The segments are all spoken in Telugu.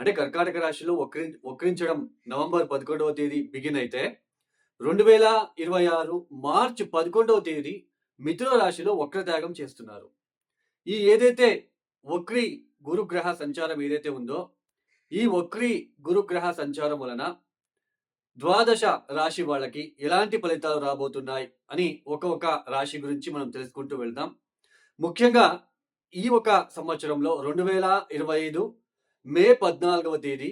అంటే కర్కాటక రాశిలో వక్రి వక్రించడం నవంబర్ పదకొండవ తేదీ బిగిన్ అయితే రెండు వేల ఇరవై ఆరు మార్చ్ పదకొండవ తేదీ మిథున రాశిలో వక్రత్యాగం చేస్తున్నారు. ఈ ఏదైతే వక్రి గురుగ్రహ సంచారం ఏదైతే ఉందో ఈ వక్రి గురుగ్రహ సంచారం వలన ద్వాదశ రాశి వాళ్ళకి ఎలాంటి ఫలితాలు రాబోతున్నాయి అని ఒక్కొక్క రాశి గురించి మనం తెలుసుకుంటూ వెళ్దాం. ముఖ్యంగా ఈ ఒక సంవత్సరంలో రెండు వేల ఇరవై ఐదు మే పద్నాలుగవ తేదీ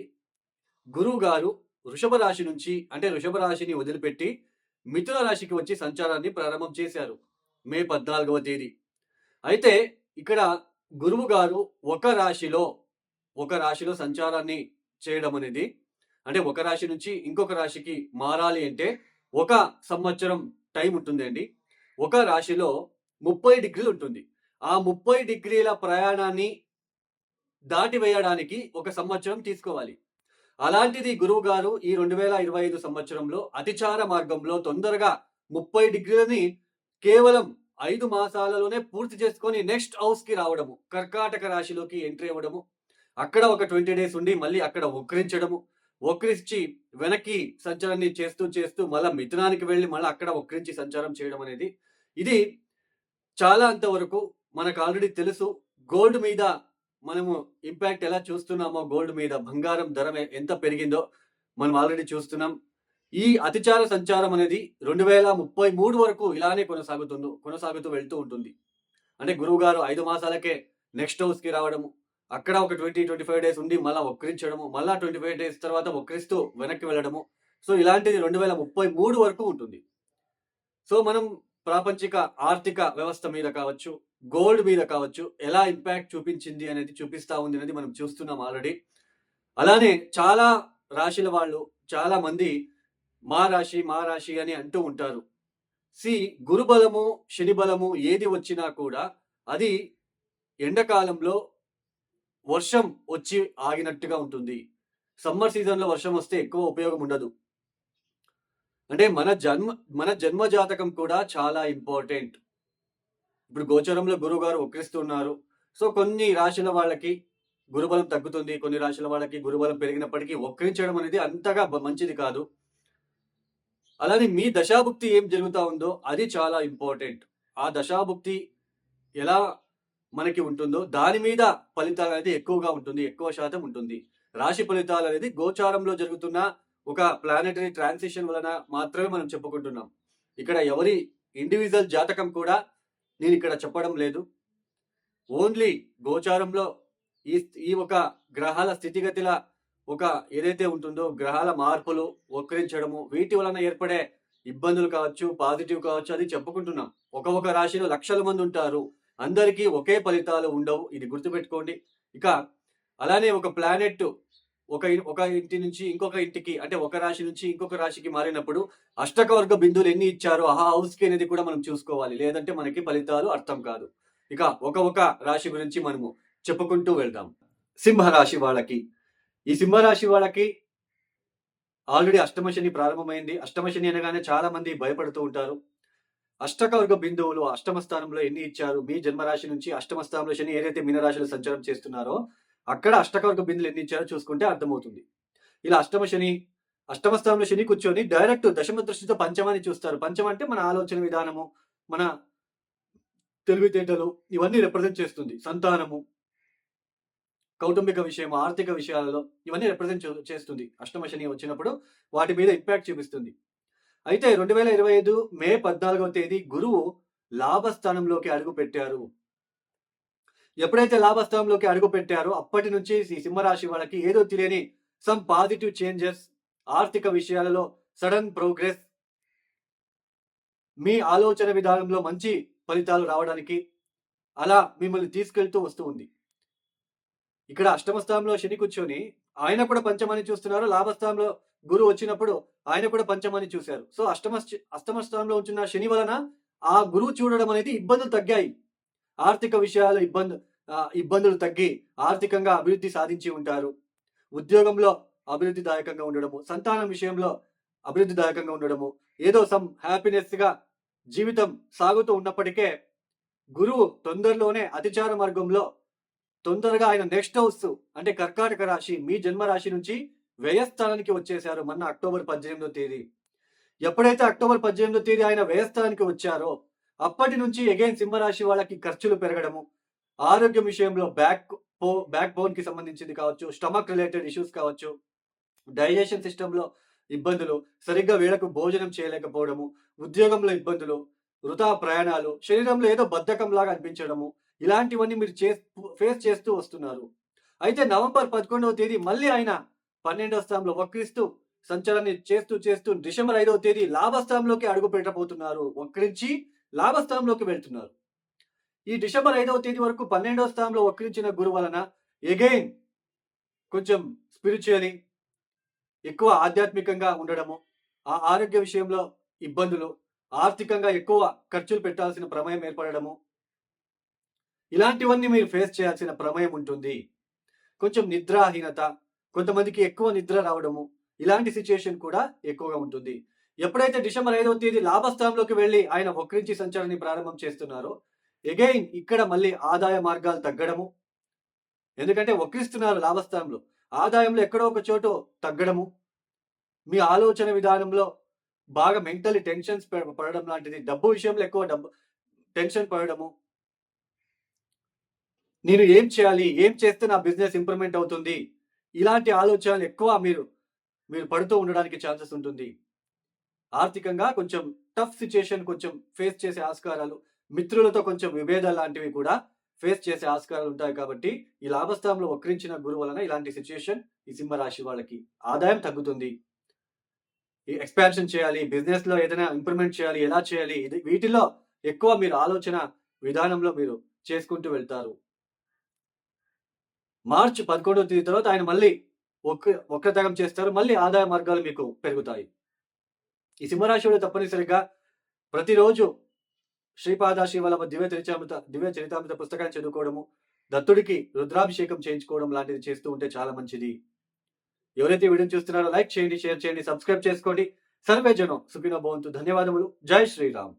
గురువు గారు వృషభ రాశి నుంచి అంటే వృషభ రాశిని వదిలిపెట్టి మిథున రాశికి వచ్చి సంచారాన్ని ప్రారంభం చేశారు మే పద్నాలుగవ తేదీ. అయితే ఇక్కడ గురువు గారు ఒక రాశిలో ఒక రాశిలో సంచారాన్ని చేయడం అనేది అంటే ఒక రాశి నుంచి ఇంకొక రాశికి మారాలి అంటే ఒక సంవత్సరం టైం ఉంటుందండి ఒక రాశిలో ముప్పై డిగ్రీలు ఉంటుంది. ఆ ముప్పై డిగ్రీల ప్రయాణాన్ని దాటి వేయడానికి ఒక సంవత్సరం తీసుకోవాలి. అలాంటిది గురువు గారు ఈ రెండు వేల ఇరవై ఐదు సంవత్సరంలో అతిచార మార్గంలో తొందరగా ముప్పై డిగ్రీలని కేవలం ఐదు మాసాలలోనే పూర్తి చేసుకొని నెక్స్ట్ హౌస్కి రావడము కర్కాటక రాశిలోకి ఎంట్రీ అవ్వడము అక్కడ ఒక ట్వంటీ డేస్ ఉండి మళ్ళీ అక్కడ వక్రించడము వక్రించి వెనక్కి సంచారాన్ని చేస్తూ చేస్తూ మళ్ళీ మిథునానికి వెళ్ళి మళ్ళీ అక్కడ వక్రించి సంచారం చేయడం అనేది ఇది చాలా అంతవరకు మనకు ఆల్రెడీ తెలుసు. గోల్డ్ మీద మనము ఇంపాక్ట్ ఎలా చూస్తున్నామో గోల్డ్ మీద బంగారం ధర ఎంత పెరిగిందో మనం ఆల్రెడీ చూస్తున్నాం. ఈ అతిచార సంచారం అనేది రెండు వేల ముప్పై మూడు వరకు ఇలానే కొనసాగుతుందో కొనసాగుతూ వెళ్తూ ఉంటుంది. అంటే గురువు గారు ఐదు మాసాలకే నెక్స్ట్ హౌస్కి రావడము అక్కడ ఒక ట్వంటీ ట్వంటీ ఫైవ్ డేస్ ఉండి మళ్ళీ వక్రించడము మళ్ళీ ట్వంటీ ఫైవ్ డేస్ తర్వాత వక్రిస్తూ వెనక్కి వెళ్ళడము. సో ఇలాంటిది రెండు వేల ముప్పై మూడు వరకు ఉంటుంది. సో మనం ప్రాపంచిక ఆర్థిక వ్యవస్థ మీద కావచ్చు గోల్డ్ మీద కావచ్చు ఎలా ఇంపాక్ట్ చూపించింది అనేది చూపిస్తూ ఉంది అనేది మనం చూస్తున్నాం ఆల్రెడీ అలానే చాలా రాశుల వాళ్ళు చాలా మంది మా రాశి మా రాశి అని అంటూ ఉంటారు. సి గురుబలము శని బలము ఏది వచ్చినా కూడా అది ఎండాకాలంలో వర్షం వచ్చి ఆగినట్టుగా ఉంటుంది. సమ్మర్ సీజన్లో వర్షం వస్తే ఎక్కువ ఉపయోగం ఉండదు. అంటే మన జన్మ మన జన్మ జాతకం కూడా చాలా ఇంపార్టెంట్ ఇప్పుడు గోచరంలో గురువు గారు వక్రిస్తున్నారు సో కొన్ని రాశుల వాళ్ళకి గురుబలం తగ్గుతుంది. కొన్ని రాశుల వాళ్ళకి గురుబలం పెరిగినప్పటికీ వక్రించడం అనేది అంతగా మంచిది కాదు. అలానే మీ దశాభుక్తి ఏం జరుగుతూ ఉందో అది చాలా ఇంపార్టెంట్. ఆ దశాభుక్తి ఎలా మనకి ఉంటుందో దాని మీద ఫలితాలు అనేది ఎక్కువగా ఉంటుంది. ఎక్కువ శాతం ఉంటుంది. రాశి ఫలితాలు అనేది గోచారంలో జరుగుతున్న ఒక ప్లానెటరీ ట్రాన్సిషన్ వలన మాత్రమే మనం చెప్పుకుంటున్నాం. ఇక్కడ ఎవరి ఇండివిజువల్ జాతకం కూడా నేను ఇక్కడ చెప్పడం లేదు. ఓన్లీ గోచారంలో ఈ ఈ ఒక గ్రహాల స్థితిగతిల ఒక ఏదైతే ఉంటుందో గ్రహాల మార్పులు వక్రించడము వీటి వలన ఏర్పడే ఇబ్బందులు కావచ్చు పాజిటివ్ కావచ్చు అది చెప్పుకుంటున్నాం. ఒక ఒక రాశిలో లక్షల మంది ఉంటారు. అందరికీ ఒకే ఫలితాలు ఉండవు. ఇది గుర్తుపెట్టుకోండి. ఇక అలానే ఒక ప్లానెట్ ఒక ఒక ఇంటి నుంచి ఇంకొక ఇంటికి అంటే ఒక రాశి నుంచి ఇంకొక రాశికి మారినప్పుడు అష్టకవర్గ బిందువులు ఎన్ని ఇచ్చారో? ఆ హౌస్కి అనేది కూడా మనం చూసుకోవాలి. లేదంటే మనకి ఫలితాలు అర్థం కాదు. ఇక ఒక ఒక రాశి గురించి మనము చెప్పుకుంటూ వెళ్దాం. సింహ రాశి వాళ్ళకి. ఈ సింహ రాశి వాళ్ళకి ఆల్రెడీ అష్టమ శని ప్రారంభమైంది. అష్టమ శని అనగానే చాలా మంది భయపడుతూ ఉంటారు. అష్టకవర్గ బిందువులు అష్టమ స్థానంలో ఎన్ని ఇచ్చారు? మీ జన్మరాశి నుంచి అష్టమ స్థానంలో శని ఏదైతే మీనరాశిలో సంచారం చేస్తున్నారో అక్కడ అష్టకవర్గ బిందులు ఎన్ని ఇచ్చారో చూసుకుంటే అర్థమవుతుంది. ఇలా అష్టమ శని అష్టమ స్థానంలో శని కూర్చొని డైరెక్ట్ దశమ దృష్టితో పంచమాన్ని చూస్తారు. పంచం అంటే మన ఆలోచన విధానము మన తెలివితేటలు ఇవన్నీ రిప్రజెంట్ చేస్తుంది. సంతానము కౌటుంబిక విషయం ఆర్థిక విషయాలలో ఇవన్నీ రిప్రజెంట్ చేస్తుంది. అష్టమ శని వచ్చినప్పుడు వాటి మీద ఇంపాక్ట్ చూపిస్తుంది. అయితే రెండు వేల ఇరవై ఐదు మే పద్నాలుగవ తేదీ గురువు లాభస్థానంలోకి అడుగు పెట్టారు. ఎప్పుడైతే లాభస్థానంలోకి అడుగు పెట్టారో అప్పటి నుంచి ఈ సింహరాశి వాళ్ళకి ఏదో తెలియని సమ్ పాజిటివ్ చేంజెస్ ఆర్థిక విషయాలలో సడన్ ప్రోగ్రెస్ మీ ఆలోచన విధానంలో మంచి ఫలితాలు రావడానికి అలా మిమ్మల్ని తీసుకెళ్తూ వస్తూ ఉంది. ఇక్కడ అష్టమ స్థానంలో శని కూర్చొని ఆయన కూడా పంచమని చూస్తున్నారు. లాభస్థానంలో గురువు వచ్చినప్పుడు ఆయన కూడా పంచమని చూశారు. సో అష్టమ అష్టమ స్థానంలో ఉంచిన శని వలన ఆ గురువు చూడడం అనేది ఇబ్బందులు తగ్గాయి. ఆర్థిక విషయాలు ఇబ్బంది ఇబ్బందులు తగ్గి ఆర్థికంగా అభివృద్ధి సాధించి ఉంటారు. ఉద్యోగంలో అభివృద్ధిదాయకంగా ఉండడము సంతానం విషయంలో అభివృద్ధిదాయకంగా ఉండడము ఏదో సమ్ హ్యాపీనెస్గా జీవితం సాగుతూ ఉన్నప్పటికే గురువు తొందరలోనే అతిచార మార్గంలో తొందరగా ఆయన నెక్స్ట్ హౌస్ అంటే కర్కాటక రాశి మీ జన్మ రాశి నుంచి వ్యయస్థానానికి వచ్చేశారు మొన్న అక్టోబర్ పద్దెనిమిదో తేదీ. ఎప్పుడైతే అక్టోబర్ పద్దెనిమిదో తేదీ ఆయన వ్యయస్థానానికి వచ్చారో అప్పటి నుంచి అగైన్ సింహరాశి వాళ్ళకి ఖర్చులు పెరగడము ఆరోగ్యం విషయంలో బ్యాక్ పో బ్యాక్ బోన్కి సంబంధించింది కావచ్చు స్టమక్ రిలేటెడ్ ఇష్యూస్ కావచ్చు డైజెషన్ సిస్టంలో ఇబ్బందులు సరిగ్గా వేళకు భోజనం చేయలేకపోవడము ఉద్యోగంలో ఇబ్బందులు వృధా ప్రయాణాలు శరీరంలో ఏదో బద్ధకం లాగా అనిపించడము ఇలాంటివన్నీ మీరు చే ఫేస్ చేస్తూ వస్తున్నారు. అయితే నవంబర్ పదకొండవ తేదీ మళ్ళీ ఆయన పన్నెండవ స్థానంలో వక్రిస్తూ సంచలనం చేస్తూ చేస్తూ డిసెంబర్ ఐదవ తేదీ లాభస్థానంలోకి అడుగు పెట్టబోతున్నారు. వక్రించి లాభస్థానంలోకి వెళ్తున్నారు. ఈ డిసెంబర్ ఐదవ తేదీ వరకు పన్నెండవ స్థానంలో వక్రించిన గురు వలన ఎగైన్ కొంచెం స్పిరిచువలీ ఎక్కువ ఆధ్యాత్మికంగా ఉండడము ఆ ఆరోగ్య విషయంలో ఇబ్బందులు ఆర్థికంగా ఎక్కువ ఖర్చులు పెట్టాల్సిన ప్రమేయం ఏర్పడడము ఇలాంటివన్నీ మీరు ఫేస్ చేయాల్సిన ప్రమేయం ఉంటుంది. కొంచెం నిద్రాహీనత కొంతమందికి ఎక్కువ నిద్ర రావడము ఇలాంటి సిచ్యుయేషన్ కూడా ఎక్కువగా ఉంటుంది. ఎప్పుడైతే డిసెంబర్ ఐదవ తేదీ లాభస్థానంలోకి వెళ్ళి ఆయన వక్రించి సంచారాన్ని ప్రారంభం చేస్తున్నారో ఎగైన్ ఇక్కడ మళ్ళీ ఆదాయ మార్గాలు తగ్గడము. ఎందుకంటే వక్రిస్తున్నారు లాభస్థానంలో. ఆదాయంలో ఎక్కడో ఒక చోటు తగ్గడము. మీ ఆలోచన విధానంలో బాగా మెంటలీ టెన్షన్స్ పడడం లాంటిది. డబ్బు విషయంలో ఎక్కువ డబ్బు టెన్షన్ పడడము. నేను ఏం చేయాలి? ఏం చేస్తే నా బిజినెస్ ఇంప్రూవ్మెంట్ అవుతుంది? ఇలాంటి ఆలోచనలు ఎక్కువ మీరు మీరు పడుతూ ఉండడానికి ఛాన్సెస్ ఉంటుంది. ఆర్థికంగా కొంచెం టఫ్ సిచ్యుయేషన్ కొంచెం ఫేస్ చేసే ఆస్కారాలు మిత్రులతో కొంచెం విభేదాలు లాంటివి కూడా ఫేస్ చేసే ఆస్కారాలు ఉంటాయి కాబట్టి ఈ లాభస్థానంలో వక్రించిన గురువు వలన ఇలాంటి సిచ్యుయేషన్ ఈ సింహ రాశి వాళ్ళకి ఆదాయం తగ్గుతుంది. ఈ ఎక్స్పాన్షన్ చేయాలి బిజినెస్లో ఏదైనా ఇంప్రూవ్మెంట్ చేయాలి ఎలా చేయాలి ఇది వీటిలో ఎక్కువ మీరు ఆలోచన విధానంలో మీరు చేసుకుంటూ వెళ్తారు. మార్చి పదకొండవ తేదీ తర్వాత ఆయన మళ్ళీ ఒక్క ఒక్కతగం చేస్తారు మళ్ళీ ఆదాయ మార్గాలు మీకు పెరుగుతాయి. ఈ సింహరాశివాడు తప్పనిసరిగా ప్రతిరోజు శ్రీపాద శ్రీవల్లభ దివ్య చరితామృత దివ్య చరితామృత పుస్తకాన్ని చదువుకోవడము దత్తుడికి రుద్రాభిషేకం చేయించుకోవడం లాంటిది చేస్తూ ఉంటే చాలా మంచిది. ఎవరైతే వీడియో చూస్తున్నారో లైక్ చేయండి షేర్ చేయండి సబ్స్క్రైబ్ చేసుకోండి. సర్వే జనం సుఖినో భవంతు. ధన్యవాదములు. జై శ్రీరామ్.